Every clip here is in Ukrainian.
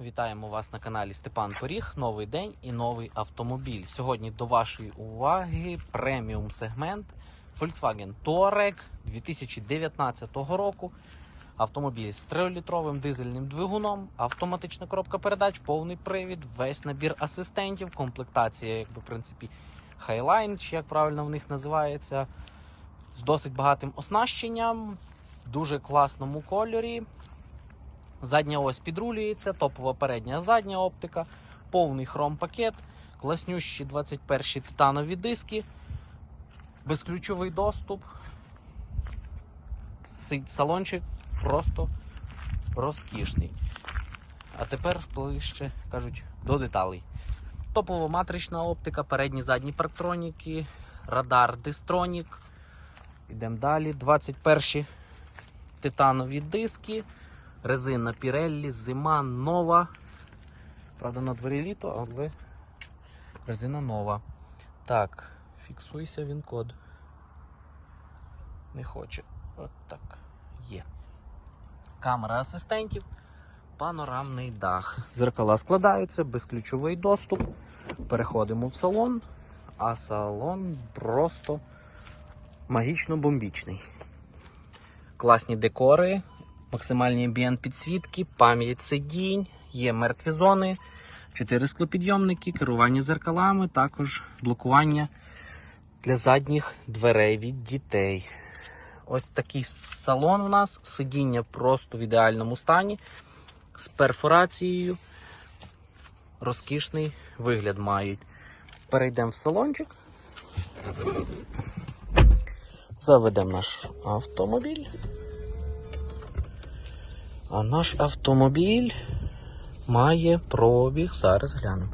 Вітаємо вас на каналі Степан Поріг. Новий день і новий автомобіль. Сьогодні до вашої уваги преміум сегмент Volkswagen Touareg 2019 року. Автомобіль з 3-літровим дизельним двигуном, автоматична коробка передач, повний привід, весь набір асистентів, комплектація, якби в принципі, Highline, чи як правильно в них називається, з досить багатим оснащенням, в дуже класному кольорі. Задня ось підрулюється, топова передня задня оптика, повний хром-пакет, класнющі 21 титанові диски, безключовий доступ. Салончик просто розкішний. А тепер ближче кажуть до деталей. Топова матрична оптика, передні задні парктроніки, радар Дистронік. Йдемо далі. 21 титанові диски. Резина Pirelli, зима нова. Правда, на дворі літо, але резина нова. Так, фіксуйся він код. Не хоче. От так. Є. Камера асистентів, панорамний дах. Зеркала складаються, безключовий доступ. Переходимо в салон, а салон просто магічно бомбічний. Класні декори, максимальний амбієнт підсвітки, пам'ять сидінь, є мертві зони, 4 склопідйомники, керування зеркалами, також блокування для задніх дверей від дітей. Ось такий салон у нас, сидіння просто в ідеальному стані, з перфорацією. Розкішний вигляд мають. Перейдемо в салончик. Заведемо наш автомобіль. Наш автомобіль має пробіг, зараз глянемо.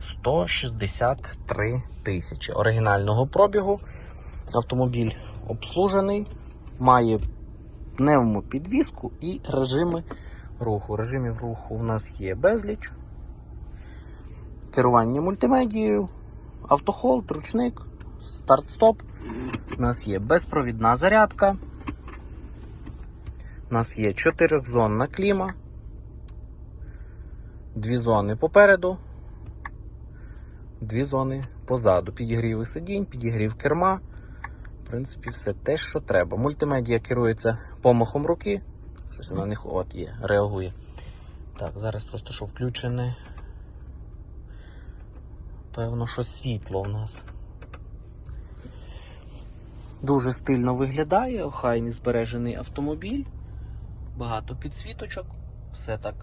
163 тисячі оригінального пробігу. Автомобіль обслужений, має пневмопідвіску і режими руху. Режимів руху в нас є безліч. Керування мультимедією, автохолд, ручник, старт-стоп. У нас є безпровідна зарядка. У нас є чотирьохзонна кліма, дві зони попереду, дві зони позаду. Підігрів сидінь, підігрів керма. В принципі, все те, що треба. Мультимедіа керується помахом руки. Щось на них от є, реагує. Так, зараз просто що включене. Певно, що світло у нас. Дуже стильно виглядає, охайний збережений автомобіль. Багато підсвіточок, все так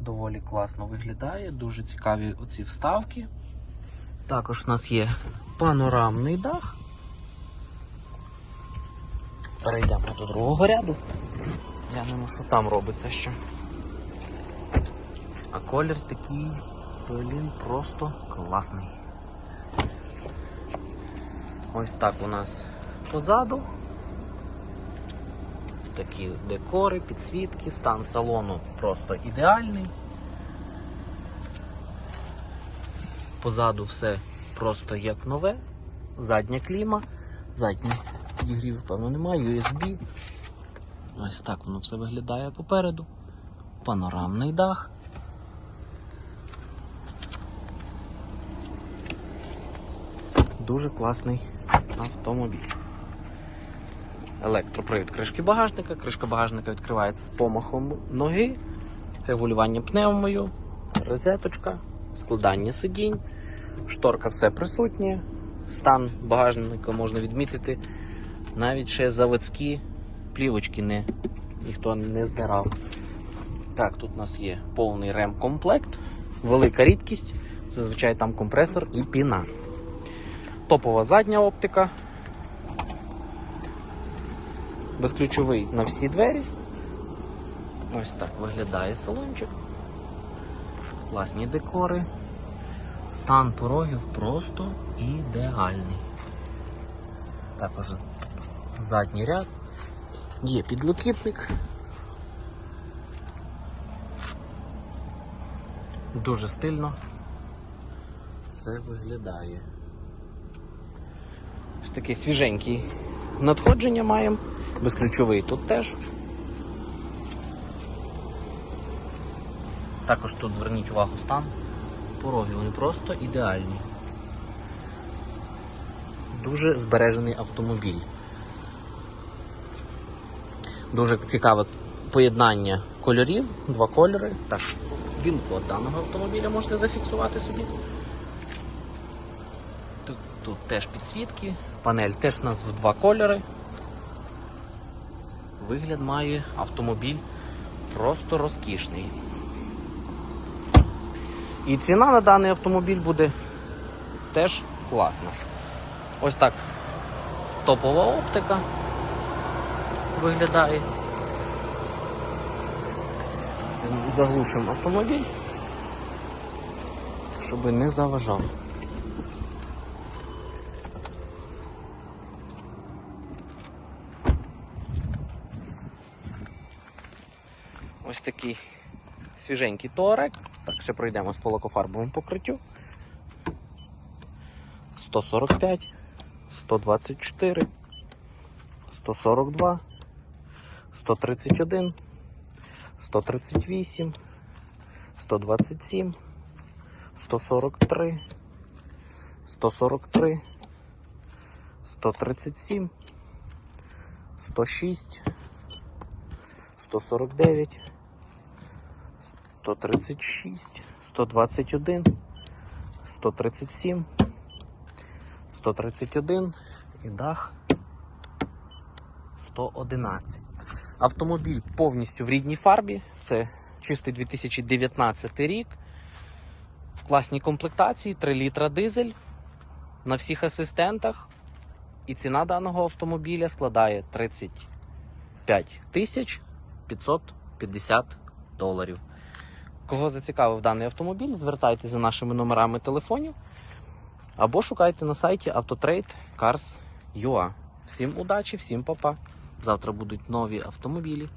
доволі класно виглядає, дуже цікаві оці вставки. Також у нас є панорамний дах. Перейдемо до другого ряду. Глянемо, що там робиться ще. А колір такий, блін, просто класний. Ось так у нас позаду. Такі декори, підсвітки, стан салону просто ідеальний. Позаду все просто як нове, задня кліма, задній підігрів, певно, немає, USB. Ось так воно все виглядає попереду. Панорамний дах. Дуже класний автомобіль. Електропривід кришки багажника. Кришка багажника відкривається з помахом ноги, регулювання пневмою, розеточка, складання сидінь, шторка все присутнє. Стан багажника можна відмітити. Навіть ще заводські плівочки не, ніхто не здирав. Так, тут у нас є повний ремкомплект, велика рідкість, зазвичай там компресор і піна. Топова задня оптика. Безключовий на всі двері. Ось так виглядає салончик. Класні декори. Стан порогів просто ідеальний. Також задній ряд. Є підлокітник. Дуже стильно все виглядає. Ось такий свіженький надходження маємо. Безключовий тут теж. Також тут зверніть увагу стан. Пороги вони просто ідеальні. Дуже збережений автомобіль. Дуже цікаве поєднання кольорів, два кольори. Так, він код даного автомобіля можете зафіксувати собі. Тут, тут теж підсвітки, панель теж у нас в два кольори. Вигляд має автомобіль просто розкішний. І ціна на даний автомобіль буде теж класна. Ось так топова оптика виглядає. Заглушимо автомобіль, щоб не заважав. Ось такий свіженький торек. Так, ще пройдемо по лакофарбовому покриттю. 145, 124, 142, 131, 138, 127, 143, 143, 137, 106, 149, 136, 121, 137, 131 і дах 111. Автомобіль повністю в рідній фарбі. Це чистий 2019 рік. В класній комплектації 3 літра дизель на всіх асистентах. І ціна даного автомобіля складає 35 тисяч 550 доларів. Кого зацікавив даний автомобіль, звертайтеся за нашими номерами телефонів або шукайте на сайті autotrade.cars.ua. Всім удачі, всім па-па. Завтра будуть нові автомобілі.